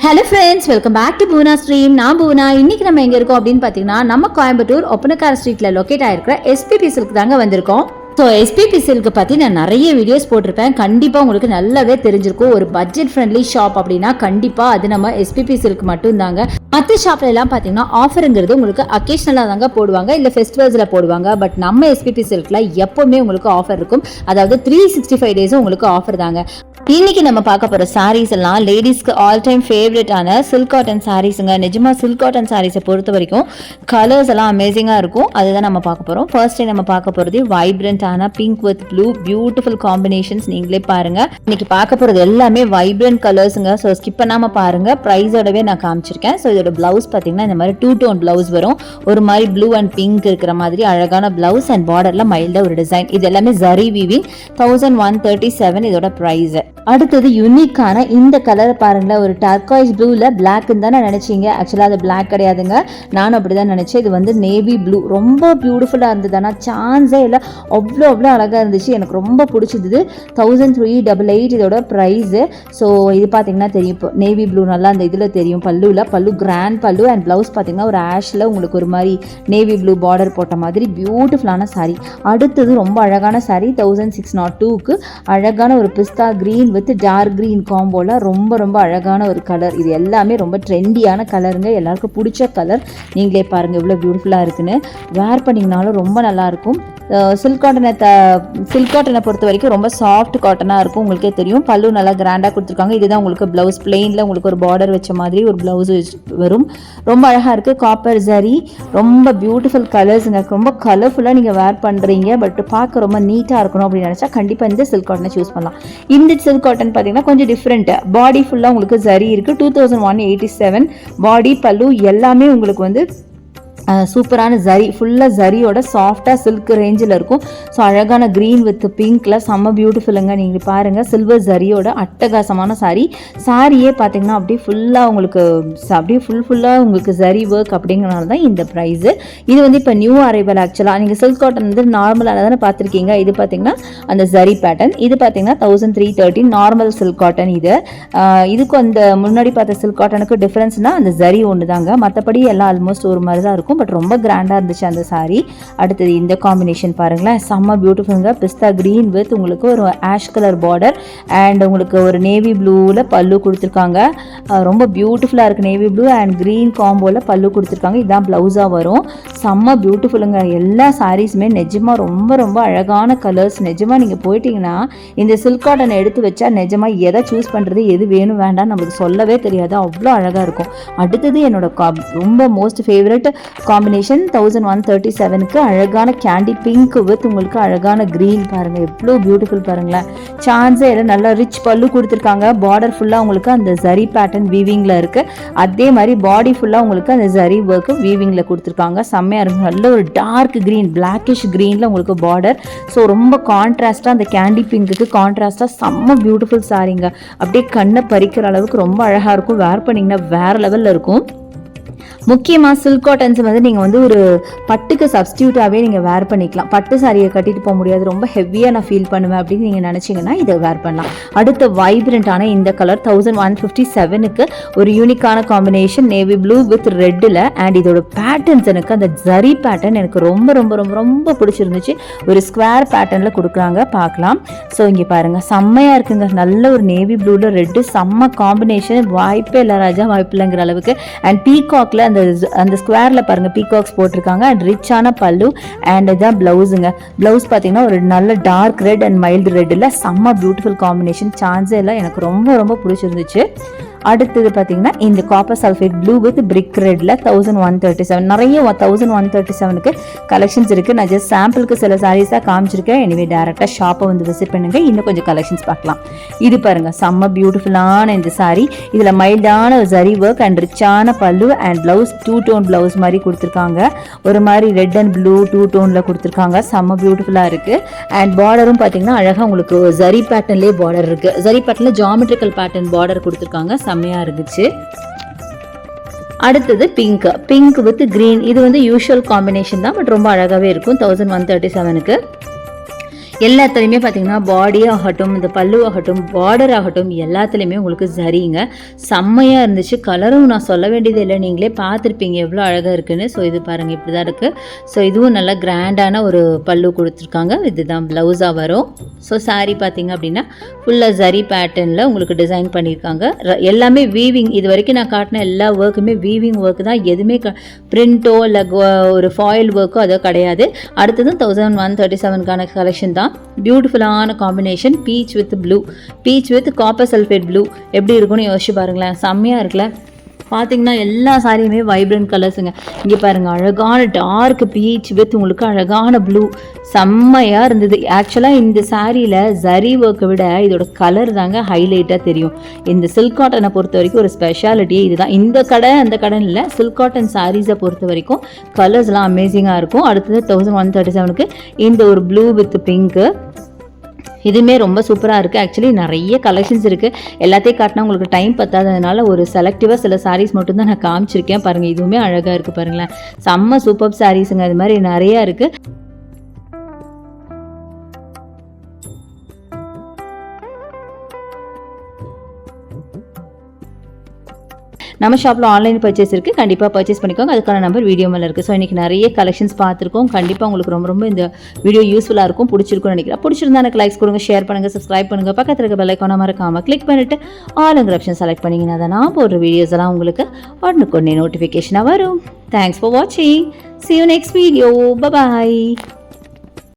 Hello friends welcome back to Poona stream நான் பூனா இன்னைக்கு நம்ம எங்க இருக்கோம் அப்படின்னு பார்த்தீங்கன்னா நம்ம கோயம்புத்தூர் ஒப்பனக்கார ஸ்ட்ரீட்ல லொக்கேட் ஆயிருக்கிற எஸ்பிபி சில்க் தாங்க வந்திருக்கோம். ஸோ எஸ்பிபி சில்க் பற்றி நான் நிறைய வீடியோஸ் போட்டிருப்பேன். கண்டிப்பாக உங்களுக்கு நல்லாவே தெரிஞ்சிருக்கும். ஒரு பட்ஜெட் ஃப்ரெண்ட்லி ஷாப் அப்படின்னா கண்டிப்பாக அது நம்ம எஸ்பிபி சில்க் மட்டும்தாங்க. மற்ற ஷாப்ல எல்லாம் பார்த்தீங்கன்னா ஆஃபருங்கிறது உங்களுக்கு அக்கேஷனலாக தாங்க போடுவாங்க. இல்லை ஃபெஸ்டிவல்ஸில் போடுவாங்க. பட் நம்ம எஸ்பிபி சில்கில் எப்போவுமே உங்களுக்கு ஆஃபர் இருக்கும். அதாவது த்ரீ சிக்ஸ்டி ஃபைவ் டேஸும் உங்களுக்கு ஆஃபர் தாங்க. இன்னைக்கு நம்ம பார்க்க போற சாரீஸ் எல்லாம் லேடிஸ்க்கு ஆல் டைம் ஃபேவரட்டான சில்க் காட்டன் சாரீஸுங்க நிஜமா சில்க் காட்டன் சாரீஸை பொறுத்த வரைக்கும் கலர்ஸ் எல்லாம் அமேசிங்காக இருக்கும். அதுதான் நம்ம பார்க்க போறோம். ஃபர்ஸ்ட் டைம் நம்ம பார்க்க போறது வைப்ரண்டான pink with blue beautiful combinations நீங்களே பாருங்க. இன்னைக்கு பார்க்க போறது எல்லாமே வைப்ரண்ட் கலர்ஸுங்க ஸோ ஸ்கிப் பண்ணாம பாருங்க. ப்ரைஸோடவே நான் காமிச்சிருக்கேன். ஸோ இதோட பிளவுஸ் பார்த்தீங்கன்னா இந்த மாதிரி டூ டோன் பிளவுஸ் வரும். ஒரு மாதிரி ப்ளூ அண்ட் பிங்க் இருக்கிற மாதிரி அழகான பிளவுஸ் அண்ட் பார்டர்ல மைல்டா ஒரு டிசைன் இது எல்லாமே zari weaving thousand one thirty seven இதோட ப்ரைஸ் அடுத்தது யூனிக்கான இந்த கலரை பாருங்களேன். ஒரு டர்காய்ஸ் ப்ளூவில் பிளாக்னு தானே நினச்சிங்க. ஆக்சுவலாக அது பிளாக் கிடையாதுங்க. நானும் அப்படி தான் நினச்சேன். இது வந்து நேவி ப்ளூ ரொம்ப பியூட்டிஃபுல்லாக இருந்தது. ஆனால் சான்ஸே இல்லை. அவ்வளோ அவ்வளோ அழகாக இருந்துச்சு. எனக்கு ரொம்ப பிடிச்சிது தௌசண்ட் த்ரீ டபுள் எயிட் இதோட ப்ரைஸு ஸோ இது பார்த்தீங்கன்னா தெரியும். இப்போ நேவி ப்ளூ நல்லா அந்த இதில் தெரியும். பல்லுவில் பல்லு கிராண்ட் பல்லு அண்ட் ப்ளவுஸ் பார்த்தீங்கன்னா ஒரு ஆஷில் உங்களுக்கு ஒரு மாதிரி நேவி ப்ளூ பார்டர் போட்ட மாதிரி பியூட்டிஃபுல்லான சாரீ அடுத்தது ரொம்ப அழகான saree தௌசண்ட் சிக்ஸ் நாட் டூக்கு அழகான ஒரு பிஸ்தா க்ரீன் வித் டார்க் க்ரீன் காம்போல ரொம்ப ரொம்ப அழகான ஒரு கலர் இது எல்லாமே ரொம்ப ட்ரெண்டியான கலருங்க எல்லாருக்கும் பிடிச்ச கலர் நீங்களே பாருங்கள் இவ்வளோ பியூட்டிஃபுல்லாக இருக்குன்னு. வேர் பண்ணிங்கனாலும் ரொம்ப நல்லாயிருக்கும் சில்க் காட்டனை த சில்க் காட்டனை பொறுத்த வரைக்கும் ரொம்ப சாஃப்ட் காட்டனாக இருக்கும். உங்களுக்கே தெரியும். பல்லு நல்லா கிராண்டாக கொடுத்துருக்காங்க. இதுதான் உங்களுக்கு ப்ளவுஸ் பிளெயினில் உங்களுக்கு ஒரு பார்டர் வச்ச மாதிரி ஒரு ப்ளவுஸ் வரும். ரொம்ப அழகாக இருக்குது காப்பர் ஜரி ரொம்ப பியூட்டிஃபுல் கலர்ஸுங்க ரொம்ப கலர்ஃபுல்லாக நீங்கள் வேர் பண்ணுறீங்க பட் பார்க்க ரொம்ப நீட்டாக இருக்கணும் அப்படின்னு நினச்சா கண்டிப்பாக இந்த சில்க் காட்டனை சூஸ் பண்ணலாம். இந்த சில்க் காட்டன் பார்த்தீங்கன்னா கொஞ்சம் டிஃப்ரெண்ட்டு பாடி ஃபுல்லாக உங்களுக்கு ஜரி இருக்குது two thousand one eighty seven body pallu எல்லாமே உங்களுக்கு வந்து சூப்பரான ஜரி ஃபுல்லாக ஜரியோட சாஃப்டாக சில்க் ரேஞ்சில் இருக்கும். ஸோ அழகான க்ரீன் வித் பிங்க்கில் செம்ம பியூட்டிஃபுல்லுங்க நீங்கள் பாருங்கள் சில்வர் ஜரியோட அட்டகாசமான சாரி. சாரியே பார்த்தீங்கன்னா அப்படியே ஃபுல்லாக உங்களுக்கு அப்படியே ஃபுல் ஃபுல்லாக உங்களுக்கு ஜரி ஒர்க் அப்படிங்கிறனால தான் இந்த ப்ரைஸு இது வந்து இப்போ நியூ அரைவல் ஆக்சுவலாக நீங்கள் சில்க் காட்டன் வந்து நார்மலாக தானே பார்த்துருக்கீங்க இது பார்த்தீங்கன்னா அந்த ஜரி பேட்டர்ன் இது பார்த்தீங்கன்னா thousand three thirty normal silk cotton இது. இதுக்கும் அந்த முன்னாடி பார்த்த சில்க் காட்டனுக்கு டிஃப்ரென்ஸ்னால் அந்த ஜரி ஒன்று தாங்க மற்றபடி எல்லாம் ஆல்மோஸ்ட் ஒரு மாதிரி தான் இருக்கும். பட் ரொம்ப கிராண்டாக இருந்துச்சு அந்த saree. அடுத்தது இந்த காம்பினேஷன் பாருங்களேன். செம்ம பியூட்டிஃபுல்லுங்க பிஸ்தா க்ரீன் வித் உங்களுக்கு ஒரு ஆஷ் கலர் பார்டர் அண்ட் உங்களுக்கு ஒரு நேவி ப்ளூவில் பல்லு கொடுத்துருக்காங்க. ரொம்ப பியூட்டிஃபுல்லாக இருக்குது நேவி ப்ளூ அண்ட் க்ரீன் காம்போவில் பல்லு கொடுத்துருக்காங்க. இதுதான் ப்ளவுஸாக வரும். செம்ம பியூட்டிஃபுல்லுங்க எல்லா சாரீஸுமே நிஜமாக ரொம்ப ரொம்ப அழகான கலர்ஸ் நிஜமாக நீங்கள் போயிட்டீங்கன்னா இந்த சில்க் காட்டனை எடுத்து வச்சா நிஜமாக எதை சூஸ் பண்ணுறது எது வேணும் வேண்டாம் நமக்கு சொல்லவே தெரியாது. அவ்வளோ அழகாக இருக்கும். அடுத்தது என்னோட கா ரொம்ப most favourite combination thousand one thirty செவனுக்கு அழகான கேண்டி பிங்க் வித் உங்களுக்கு அழகான க்ரீன் பாருங்கள் எவ்வளோ பியூட்டிஃபுல் பாருங்களேன். சான்ஸே இல்லை நல்லா ரிச் பல்லு கொடுத்துருக்காங்க. பார்டர் ஃபுல்லாக உங்களுக்கு அந்த ஜரி பேட்டர்ன் வீவிங்கில் இருக்குது அதே மாதிரி பாடி ஃபுல்லாக உங்களுக்கு அந்த ஜரி ஒர்க்கு வீவிங்கில் கொடுத்துருக்காங்க. செம்மையாக இருக்கும். நல்ல ஒரு டார்க் க்ரீன் பிளாக்கிஷ் க்ரீனில் உங்களுக்கு பார்டர் ஸோ ரொம்ப கான்ட்ராஸ்ட்டாக அந்த கேண்டி பிங்க்குக்கு கான்ட்ராஸ்ட்டாக செம்ம பியூட்டிஃபுல் சாரீங்க அப்படியே கண்ணை பறிக்கிற அளவுக்கு ரொம்ப அழகாக இருக்கும். வேர் பண்ணிங்கன்னா வேறு லெவலில் இருக்கும். முக்கியமாக சில்க் காட்டன்ஸ் வந்து நீங்கள் வந்து ஒரு பட்டுக்கு சப்ஸ்டியூட்டாகவே நீங்கள் வேர் பண்ணிக்கலாம். பட்டு சாரியை கட்டிட்டு போக முடியாது. ரொம்ப ஹெவியாக நான் ஃபீல் பண்ணுவேன் அப்படின்னு நீங்கள் நினச்சிங்கன்னா இதை வேர் பண்ணலாம். அடுத்த வைப்ரண்ட்டான இந்த கலர் தௌசண்ட் ஒன் ஃபிஃப்டி செவனுக்கு ஒரு யூனிக்கான காம்பினேஷன் நேவி ப்ளூ வித் ரெட்டில் அண்ட் இதோட பேட்டர்ன்ஸ் எனக்கு அந்த ஜரி பேட்டர்ன் எனக்கு ரொம்ப ரொம்ப ரொம்ப ரொம்ப பிடிச்சிருந்துச்சு. ஒரு ஸ்கொயர் பேட்டர்னில் கொடுக்குறாங்க. பார்க்கலாம். ஸோ இங்கே பாருங்கள் செம்மையாக இருக்குங்க. நல்ல ஒரு நேவி ப்ளூவில் ரெட்டு செம்ம காம்பினேஷன் வாய்ப்பே இல்லை ராஜா வாய்ப்பு இல்லைங்கிற அளவுக்கு. அண்ட் பீகாக்ல அந்த அந்த ஸ்கொயரில் பாருங்கள் பீகாக்ஸ் போட்டிருக்காங்க. அண்ட் ரிச்சான பல்லு அண்ட் இதான் ப்ளவுஸுங்க ப்ளவுஸ் பார்த்தீங்கன்னா ஒரு நல்ல டார்க் ரெட் அண்ட் மைல்டு ரெட்டில் செம்ம பியூட்டிஃபுல் காம்பினேஷன் சான்ஸே இல்லை. எனக்கு ரொம்ப ரொம்ப பிடிச்சிருந்துச்சு. அடுத்தது பார்த்தீங்கன்னா இந்த copper sulphate blue with brick ரெட்டில் தௌசண்ட் ஒன் தேர்ட்டி செவன் நிறைய தௌசண்ட் ஒன் தேர்ட்டி செவனுக்கு கலெக்ஷன்ஸ் இருக்குது நான் ஜஸ்ட் சாம்பிளுக்கு சில சாரீஸாக காமிச்சிருக்கேன். எனவே டேரெக்டாக ஷாப்பை வந்து விசிட் பண்ணுங்க. இன்னும் கொஞ்சம் கலெக்ஷன்ஸ் பார்க்கலாம். இது பாருங்க செம்ம பியூட்டிஃபுல்லான இந்த saree. இதில் மைல்டான ஜரி ஒர்க் அண்ட் ரிச்சான pallu and blouse two tone blouse மாதிரி கொடுத்துருக்காங்க. ஒரு மாதிரி ரெட் அண்ட் ப்ளூ டூ டோனில் கொடுத்துருக்காங்க. செம்ம பியூட்டிஃபுல்லாக இருக்குது அண்ட் பார்டரும் பார்த்தீங்கன்னா அழகாக உங்களுக்கு ஜரி பேட்டர்ன்லேயே பார்டர் இருக்குது ஜரி பேட்டர்னில் ஜாமெட்ரிக்கல் பேட்டர்ன் பார்டர் கொடுத்துருக்காங்க. செம்மையாக இருந்துச்சு. அடுத்தது பிங்க் பிங்க் வித் கிரீன் இது வந்து யூஷுவல் காம்பினேஷன் தான் பட் ரொம்ப அழகாகவே இருக்கும் தௌசண்ட் ஒன் தேர்ட்டி செவனுக்கு எல்லாத்துலேயுமே பார்த்தீங்கன்னா பாடி ஆகட்டும் இந்த பல்லு ஆகட்டும் பார்டர் ஆகட்டும் எல்லாத்துலேயுமே உங்களுக்கு சரிங்க. செம்மையாக இருந்துச்சு. கலரும் நான் சொல்ல வேண்டியது இல்லை. நீங்களே பார்த்துருப்பீங்க எவ்வளோ அழகாக இருக்குன்னு. ஸோ இது பாருங்கள் இப்படி தான் இருக்குது ஸோ இதுவும் நல்லா கிராண்டான ஒரு பல்லு கொடுத்துருக்காங்க. இதுதான் ப்ளவுஸாக வரும். ஸோ சாரீ பார்த்தீங்க அப்படின்னா ஃபுல்லாக ஜரி பேட்டர்னில் உங்களுக்கு டிசைன் பண்ணியிருக்காங்க. எல்லாமே வீவிங் இது வரைக்கும் நான் காட்டின எல்லா ஒர்க்குமே வீவிங் ஒர்க் தான். எதுவுமே க பிரிண்ட்டோ இல்லை ஒரு ஃபாயில் ஒர்க்கோ அதோ கிடையாது. அடுத்தது தௌசண்ட் ஒன் தேர்ட்டி செவனுக்கான கலெக்ஷன் தான். பியூட்டிஃபுல்லான combination peach with blue peach with copper sulphate blue எப்படி இருக்கும்னு யோசிச்சு பாருங்களேன். செம்மையாக இருக்குல்ல? பார்த்தீங்கன்னா எல்லா சாரியுமே வைப்ரண்ட் கலர்ஸுங்க இங்கே பாருங்கள் அழகான டார்க் பீச் வித் உங்களுக்கு அழகான ப்ளூ செம்மையாக இருந்தது. ஆக்சுவலாக இந்த சாரியில் ஜரி ஒர்க்கை விட இதோட கலர் தாங்க ஹைலைட்டாக தெரியும். இந்த சில்க் காட்டனை பொறுத்த வரைக்கும் ஒரு ஸ்பெஷாலிட்டியே இதுதான். இந்த கடை அந்த கடன் இல்லை சில்க் காட்டன் சாரீஸை பொறுத்த வரைக்கும் கலர்ஸ்லாம் அமேசிங்காக இருக்கும். அடுத்தது தௌசண்ட் ஒன் தேர்ட்டி செவனுக்கு இந்த ஒரு ப்ளூ வித் பிங்க்கு இதுவுமே ரொம்ப சூப்பராக இருக்குது ஆக்சுவலி நிறைய கலெக்ஷன்ஸ் இருக்குது எல்லாத்தையும் காட்டினா உங்களுக்கு டைம் பத்தாததுனால ஒரு செலக்டிவாக சில சாரீஸ் மட்டும்தான் நான் காமிச்சிருக்கேன். பாருங்கள் இதுவுமே அழகாக இருக்குது பாருங்களேன். செம்ம சூப்பர் சாரீஸுங்க அது மாதிரி நிறையா இருக்குது நம்ம ஷாப்பில் ஆன்லைன் பர்ச்சேஸ் இருக்குது கண்டிப்பாக பர்ச்சேஸ் பண்ணிக்கோங்க. அதுக்கான நம்பர் வீடியோ மேலே இருக்குது ஸோ இன்றைக்கி நிறைய கலெக்ஷன்ஸ் பார்த்துருக்கோம். கண்டிப்பாக உங்களுக்கு ரொம்ப ரொம்ப இந்த வீடியோ யூஸ்ஃபுல்லாக இருக்கும். பிடிச்சிருக்கும்னு நினைக்கிறேன். பிடிச்சிருந்தா எனக்கு லைக்ஸ் கொடுங்க ஷேர் பண்ணுங்கள் சப்ஸ்கிரைப் பண்ணுங்கள் பக்கத்தில் இருக்க பெல்லைக்கான மறக்காமல் கிளிக் பண்ணிவிட்டு ஆளுங்கிற ஆப்ஷன் செலக்ட் பண்ணிங்கன்னா தான் நான் போடுற வீடியோஸ் எல்லாம் உங்களுக்கு உடனுக்குடனே நோட்டிஃபிகேஷனாக வரும். தேங்க்ஸ் ஃபார் வாட்சிங் see you next video bye bye